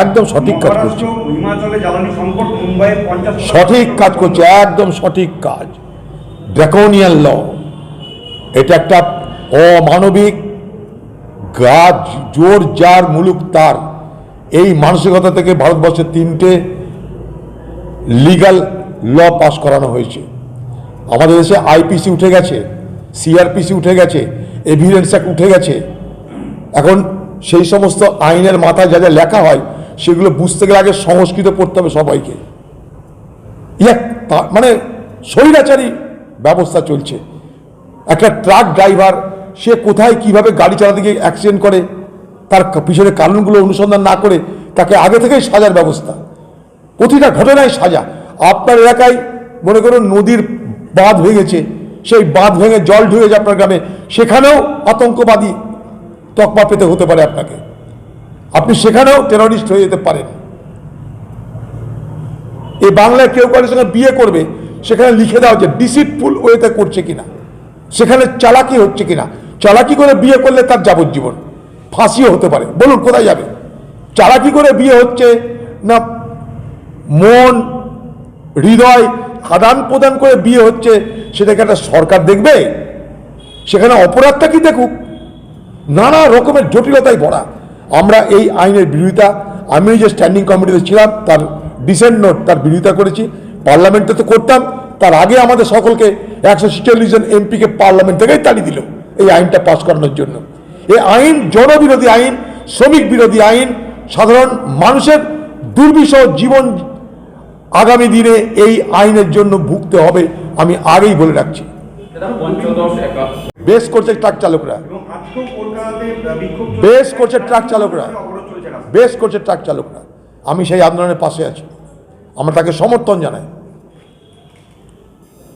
একদম সঠিক কাজ করছে। সঠিক কাজ করছে একদম সঠিক কাজ। Draconian law. এটা একটা অমানবিক গাছ জোর যার মুলুক তার। এই মানসিকতা থেকে ভারতবর্ষের তিনটে লিগ্যাল ল পাস করানো হয়েছে। আমাদের দেশে আইপিসি উঠে গেছে সিআরপিসি উঠে গেছে এভিডেন্স অ্যাক্ট উঠে গেছে। এখন সেই সমস্ত আইনের মাথায় যা যা লেখা হয়, সেগুলো বুঝতে গেলে আগে সংস্কৃত পড়তে হবে সবাইকে। তা- মানে স্বৈরাচারী ব্যবস্থা চলছে। একটা ট্রাক ড্রাইভার, সে কোথায় কীভাবে গাড়ি চালাতে গিয়ে অ্যাক্সিডেন্ট করে, তার পিছনে কারণগুলো অনুসন্ধান না করে তাকে আগে থেকেই সাজার ব্যবস্থা। প্রতিটা ঘটনায় সাজা। আপনার এলাকায় মনে করুন নদীর বাঁধ ভেঙেছে সেই বাঁধ ভেঙে জল ঢুকে যায় আপনার গ্রামে, সেখানেও আতঙ্কবাদী তকমা পেতে হতে পারে আপনাকে। আপনি সেখানেও টেররিস্ট হয়ে যেতে পারেন। এই বাংলায় কেউ কারোর সঙ্গে বিয়ে করবে, সেখানে লিখে দেওয়া হচ্ছে ডিসিটফুল ওয়েতে করছে কিনা। সেখানে চালাকি হচ্ছে কিনা। চালাকি করে বিয়ে করলে তার যাবজ্জীবন। ফাঁসিও হতে পারে। বলুন, কোথায় যাবে? চালাকি করে বিয়ে হচ্ছে না মন, হৃদয়, আদান প্রদান করে বিয়ে হচ্ছে, সেটাকে একটা সরকার দেখবে? সেখানে অপরাধটা কি দেখুক? নানা রকমের জটিলতায় ভরা। আমরা এই আইনের বিরোধিতা আমি যে স্ট্যান্ডিং কমিটিতে ছিলাম, তার ডিসেন্ট নোট তার বিরোধিতা করেছি পার্লামেন্টে তো করতাম, তার আগে আমাদের সকলকে একশো ছেচল্লিশ জন এমপিকে পার্লামেন্ট থেকেই তাড়িয়ে দিল এই আইনটা পাশ করানোর জন্য। এই আইন জনবিরোধী আইন, শ্রমিক বিরোধী আইন, সাধারণ মানুষের দুর্বিষহ জীবন আগামী দিনে এই আইনের জন্য ভুগতে হবে, আমি আগেই বলে রাখছি। বেশ করছে ট্রাক চালকরা। বেশ করছে ট্রাক চালকরা। বেশ করছে ট্রাক চালকরা। আমি সেই আন্দোলনের পাশে আছি। আমরা তাকে সমর্থন জানাই।